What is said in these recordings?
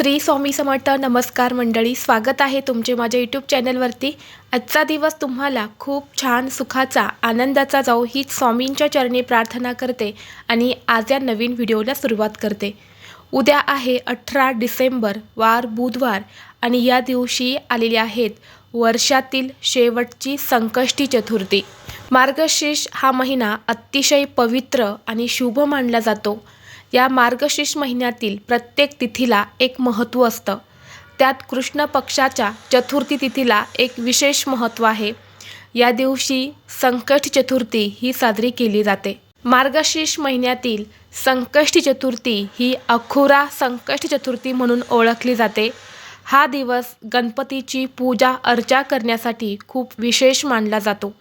श्री स्वामी समर्थ नमस्कार मंडळी स्वागत आहे तुमचे माझ्या यूट्यूब चॅनलवरती आजचा दिवस तुम्हाला खूप छान सुखाचा आनंदाचा जाऊ ही स्वामींच्या चरणी प्रार्थना करते आणि आज या नवीन व्हिडिओला सुरुवात करते. उद्या आहे अठरा डिसेंबर वार बुधवार आणि या दिवशी आलेले आहेत वर्षातील शेवटची संकष्टी चतुर्थी. मार्गशीर्ष हा महिना अतिशय पवित्र आणि शुभ मानला जातो. या मार्गशीर्ष महिन्यातील प्रत्येक तिथीला एक महत्त्व असतं. त्यात कृष्ण पक्षाच्या चतुर्थी तिथीला एक विशेष महत्त्व आहे. या दिवशी संकष्ट चतुर्थी ही साजरी केली जाते. मार्गशीर्ष महिन्यातील संकष्टी चतुर्थी ही अखुरा संकष्ट चतुर्थी म्हणून ओळखली जाते. हा दिवस गणपतीची पूजा अर्चा करण्यासाठी खूप विशेष मानला जातो.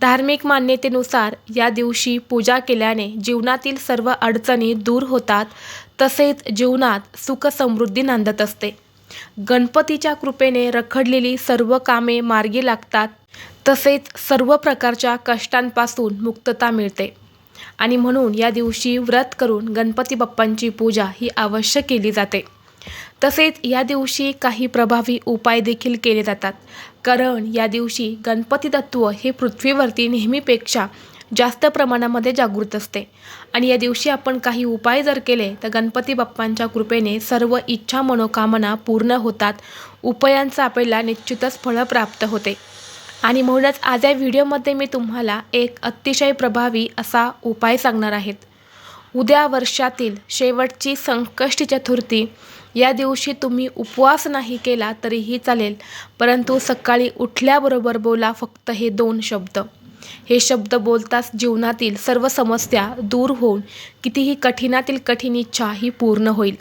धार्मिक मान्यतेनुसार या दिवशी पूजा केल्याने जीवनातील सर्व अडचणी दूर होतात तसेच जीवनात सुख समृद्धी नांदत असते. गणपतीच्या कृपेने रखडलेली सर्व कामे मार्गी लागतात तसेच सर्व प्रकारच्या कष्टांपासून मुक्तता मिळते. आणि म्हणून या दिवशी व्रत करून गणपती बाप्पांची पूजा ही अवश्य केली जाते. तसेच या दिवशी काही प्रभावी उपाय देखील केले जातात. कारण या दिवशी गणपती तत्व हे पृथ्वीवरती नेहमीपेक्षा जास्त प्रमाणामध्ये जागृत असते. आणि या दिवशी आपण काही उपाय जर केले तर गणपती बाप्पांच्या कृपेने सर्व इच्छा मनोकामना पूर्ण होतात. उपायांचं आपल्याला निश्चितच फळं प्राप्त होते. आणि म्हणूनच आज या व्हिडिओमध्ये मी तुम्हाला एक अतिशय प्रभावी असा उपाय सांगणार आहेत उद्या वर्षातील शेवटची संकष्टी चतुर्थी या दिवशी तुम्ही उपवास नाही केला तरीही चालेल परंतु सकाळी उठल्याबरोबर बोला फक्त हे दोन शब्द. हे शब्द बोलताच जीवनातील सर्व समस्या दूर होऊन कितीही कठीणातील कठीण इच्छा ही पूर्ण होईल.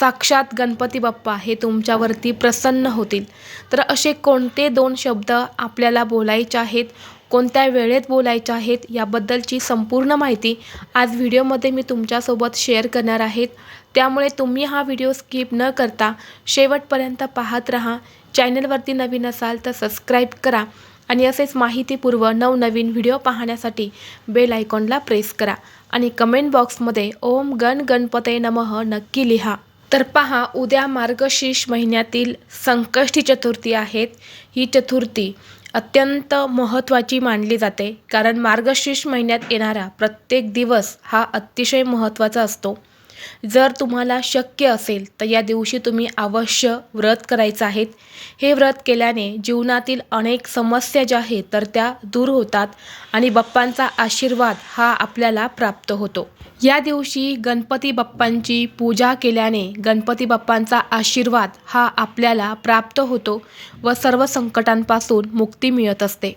साक्षात गणपती बाप्पा हे तुमच्यावरती प्रसन्न होतील. तर असे कोणते दोन शब्द आपल्याला बोलायचे आहेत कोणत्या वेळेत बोलायच्या आहेत याबद्दलची संपूर्ण माहिती आज व्हिडिओमध्ये मी तुमच्यासोबत शेअर करणार आहेत त्यामुळे तुम्ही हा व्हिडिओ स्किप न करता शेवटपर्यंत पाहत राहा. चॅनलवरती नवीन असाल तर सबस्क्राईब करा आणि असेच माहितीपूर्व नवनवीन व्हिडिओ पाहण्यासाठी बेल आयकॉनला प्रेस करा आणि कमेंट बॉक्समध्ये ओम गण गणपते नमः नक्की लिहा. तर पहा उद्या मार्गशीर्ष महिन्यातील संकष्टी चतुर्थी आहेत. ही चतुर्थी अत्यंत महत्त्वाची मानली जाते. कारण मार्गशीर्ष महिन्यात येणारा प्रत्येक दिवस हा अतिशय महत्त्वाचा असतो. जर तुम्हाला शक्य असेल तर या दिवशी तुम्ही अवश्य व्रत करायचं आहेत हे व्रत केल्याने जीवनातील अनेक समस्या ज्या आहेत तर त्या दूर होतात आणि बाप्पांचा आशीर्वाद हा आपल्याला प्राप्त होतो. या दिवशी गणपती बाप्पांची पूजा केल्याने गणपती बाप्पांचा आशीर्वाद हा आपल्याला प्राप्त होतो व सर्व संकटांपासून मुक्ती मिळत असते.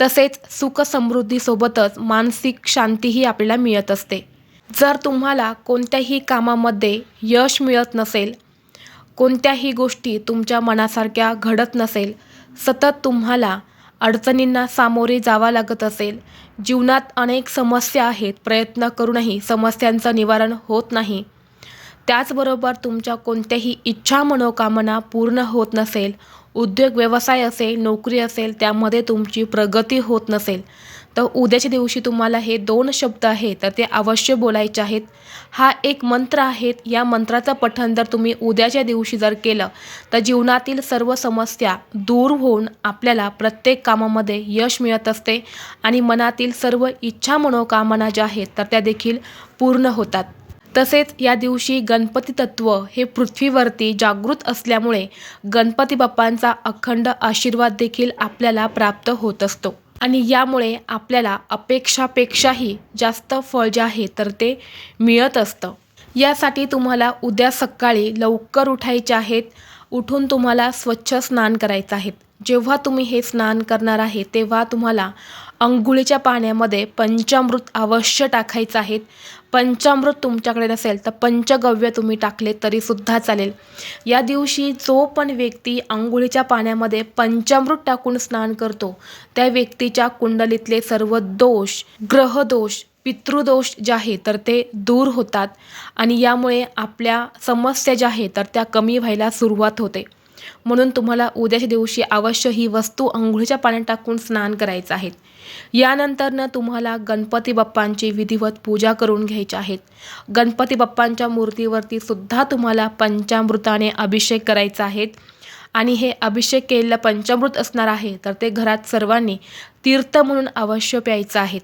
तसेच सुख समृद्धीसोबतच मानसिक शांतीही आपल्याला मिळत असते. जर तुम्हाला कोणत्याही कामामध्ये यश मिळत नसेल कोणत्याही गोष्टी तुमच्या मनासारख्या घडत नसेल सतत तुम्हाला अडचणींना सामोरे जावं लागत असेल जीवनात अनेक समस्या आहेत प्रयत्न करूनही समस्यांचं निवारण होत नाही. त्याचबरोबर तुमच्या कोणत्याही इच्छा मनोकामना पूर्ण होत नसेल उद्योग व्यवसाय असेल नोकरी असेल त्यामध्ये तुमची प्रगती होत नसेल तर उद्याच्या दिवशी तुम्हाला हे दोन शब्द आहेत तर ते अवश्य बोलायचे आहेत. हा एक मंत्र आहेत या मंत्राचं पठण जर तुम्ही उद्याच्या दिवशी जर केलं तर जीवनातील सर्व समस्या दूर होऊन आपल्याला प्रत्येक कामामध्ये यश मिळत असते आणि मनातील सर्व इच्छा मनोकामना ज्या आहेत तर त्या देखील पूर्ण होतात. तसेच या दिवशी गणपती तत्व हे पृथ्वीवरती जागृत असल्यामुळे गणपती बाप्पांचा अखंड आशीर्वाद देखील आपल्याला प्राप्त होत असतो. आणि यामुळे आपल्याला अपेक्षापेक्षाही जास्त फळ जे आहे तर ते मिळत असतं. यासाठी तुम्हाला उद्या सकाळी लवकर उठायचे आहेत. उठून तुम्हाला स्वच्छ स्नान करायचं आहे. जेव्हा तुम्ही हे स्नान करणार आहे तेव्हा तुम्हाला अंघोळीच्या पाण्यामध्ये पंचामृत अवश्य टाकायचं आहे. पंचामृत तुमच्याकडे नसेल तर पंचगव्य तुम्ही टाकले तरीसुद्धा चालेल. या दिवशी जो पण व्यक्ती आंघोळीच्या पाण्यामध्ये पंचामृत टाकून स्नान करतो त्या व्यक्तीच्या कुंडलीतले सर्व दोष ग्रहदोष पितृदोष जे आहे तर ते दूर होतात आणि यामुळे आपल्या समस्या ज्या आहेत तर त्या कमी व्हायला सुरुवात होते. म्हणून तुम्हाला उद्याच्या दिवशी अवश्य ही वस्तू अंघोळीच्या पाण्यात टाकून स्नान करायचं आहे. यानंतरनं तुम्हाला गणपती बाप्पांची विधिवत पूजा करून घ्यायची आहेत गणपती बाप्पांच्या मूर्तीवरती सुद्धा तुम्हाला पंचामृताने अभिषेक करायचा आहे. आणि हे अभिषेक केलेलं पंचामृत असणार आहे तर ते घरात सर्वांनी तीर्थ म्हणून अवश्य प्यायचं आहेत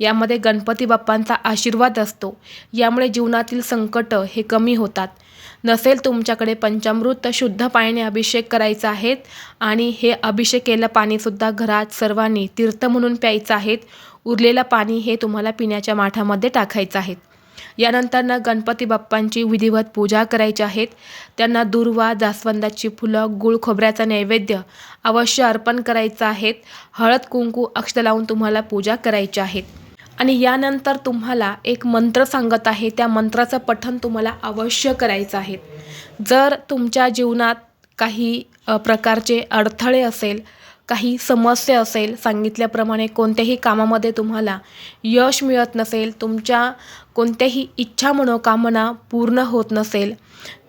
यामध्ये गणपती बाप्पांचा आशीर्वाद असतो. यामुळे जीवनातील संकट हे कमी होतात. नसेल तुमच्याकडे पंचामृत तर शुद्ध पाण्याने अभिषेक करायचा आहेत आणि हे अभिषेक केलेलं पाणीसुद्धा घरात सर्वांनी तीर्थ म्हणून प्यायचं आहेत उरलेलं पाणी हे तुम्हाला पिण्याच्या माठामध्ये टाकायचं आहे यानंतरनं गणपती बाप्पांची विधिवत पूजा करायची आहेत. त्यांना दुर्वा जास्वंदाची फुलं गुळ खोबऱ्याचा नैवेद्य अवश्य अर्पण करायचं आहेत. हळद कुंकू अक्षत लावून तुम्हाला पूजा करायची आहेत. आणि यानंतर तुम्हाला एक मंत्र सांगत आहे. त्या मंत्राचं पठण तुम्हाला अवश्य करायचं आहे. जर तुमच्या जीवनात काही प्रकारचे अडथळे असेल काही समस्या असेल सांगितल्याप्रमाणे कोणत्याही कामामध्ये तुम्हाला यश मिळत नसेल तुमच्या कोणत्याही इच्छा मनोकामना पूर्ण होत नसेल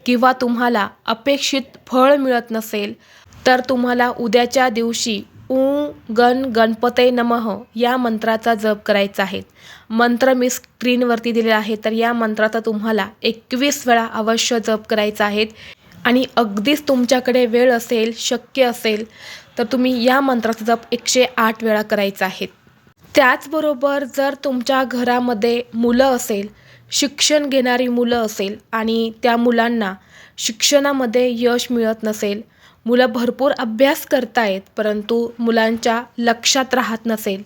किंवा तुम्हाला अपेक्षित फळ मिळत नसेल तर तुम्हाला उद्याच्या दिवशी ऊ गण गणपते नमः या मंत्राचा जप करायचा आहे. मंत्र मी स्क्रीनवरती दिलेला आहे तर या मंत्राचा तुम्हाला एकवीस वेळा अवश्य जप करायचा आहे. आणि अगदीच तुमच्याकडे वेळ असेल शक्य असेल तर तुम्ही या मंत्राचा जप एकशे आठ वेळा करायचा आहे. त्याचबरोबर जर तुमच्या घरामध्ये मुलं असेल शिक्षण घेणारी मुलं असेल आणि त्या मुलांना शिक्षणामध्ये यश मिळत नसेल मुलं भरपूर अभ्यास करतायत परंतु मुलांच्या लक्षात राहत नसेल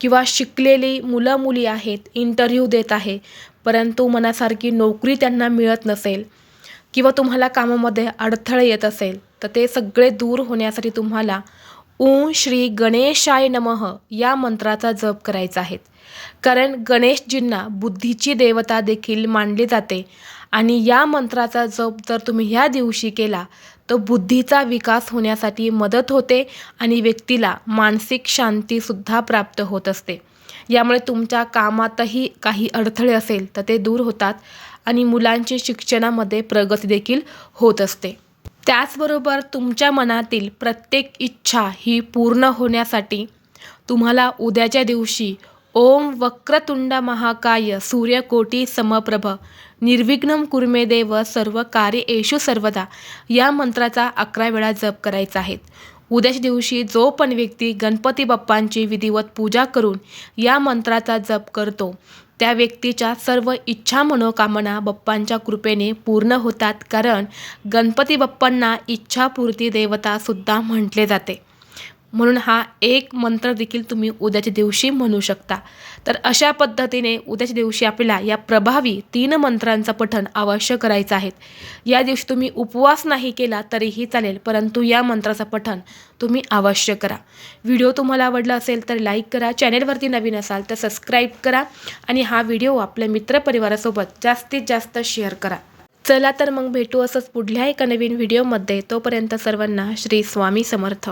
किंवा शिकलेली मुलं मुली आहेत इंटरव्ह्यू देत आहे परंतु मनासारखी नोकरी त्यांना मिळत नसेल किंवा तुम्हाला कामामध्ये अडथळे येत असेल तर ते सगळे दूर होण्यासाठी तुम्हाला ओम श्री गणेशाय नमः या मंत्राचा जप करायचा आहे. कारण गणेशजींना बुद्धीची देवता देखील मानली जाते आणि या मंत्राचा जप जर तुम्ही ह्या दिवशी केला तर बुद्धीचा विकास होण्यासाठी मदत होते आणि व्यक्तीला मानसिक शांतीसुद्धा प्राप्त होत असते. यामुळे तुमच्या कामातही काही अडथळे असेल तर ते दूर होतात आणि मुलांची शिक्षणामध्ये प्रगती देखील होत असते. त्याचबरोबर तुमच्या मनातील प्रत्येक इच्छा ही पूर्ण होण्यासाठी तुम्हाला उद्याच्या दिवशी ओम वक्रतुंड महाकाय सूर्यकोटी समप्रभ. निर्विघ्नम कुर्मे देव सर्व कार्य येशू सर्वदा. या मंत्राचा अकरा वेळा जप करायचा आहे. उद्याच्या दिवशी जो पण व्यक्ती गणपती बाप्पांची विधिवत पूजा करून या मंत्राचा जप करतो त्या व्यक्तीच्या सर्व इच्छा मनोकामना बाप्पांच्या कृपेने पूर्ण होतात कारण गणपती बाप्पांना इच्छापूर्ती देवतासुद्धा म्हटले जाते. म्हणून हा एक मंत्र देखील तुम्ही उद्याच्या दिवशी म्हणू शकता. तर अशा पद्धतीने उद्याच्या दिवशी आपल्याला या प्रभावी तीन मंत्रांचं पठण अवश्य करायचं आहे. या दिवशी तुम्ही उपवास नाही केला तरीही चालेल परंतु या मंत्राचं पठण तुम्ही अवश्य करा. व्हिडिओ तुम्हाला आवडला असेल तर लाईक करा चॅनेलवरती नवीन असाल तर सबस्क्राईब करा आणि हा व्हिडिओ आपल्या मित्रपरिवारासोबत जास्तीत जास्त शेअर करा. चला तर मग भेटू असंच पुढल्या एका नवीन व्हिडिओमध्ये. तोपर्यंत सर्वांना श्री स्वामी समर्थ.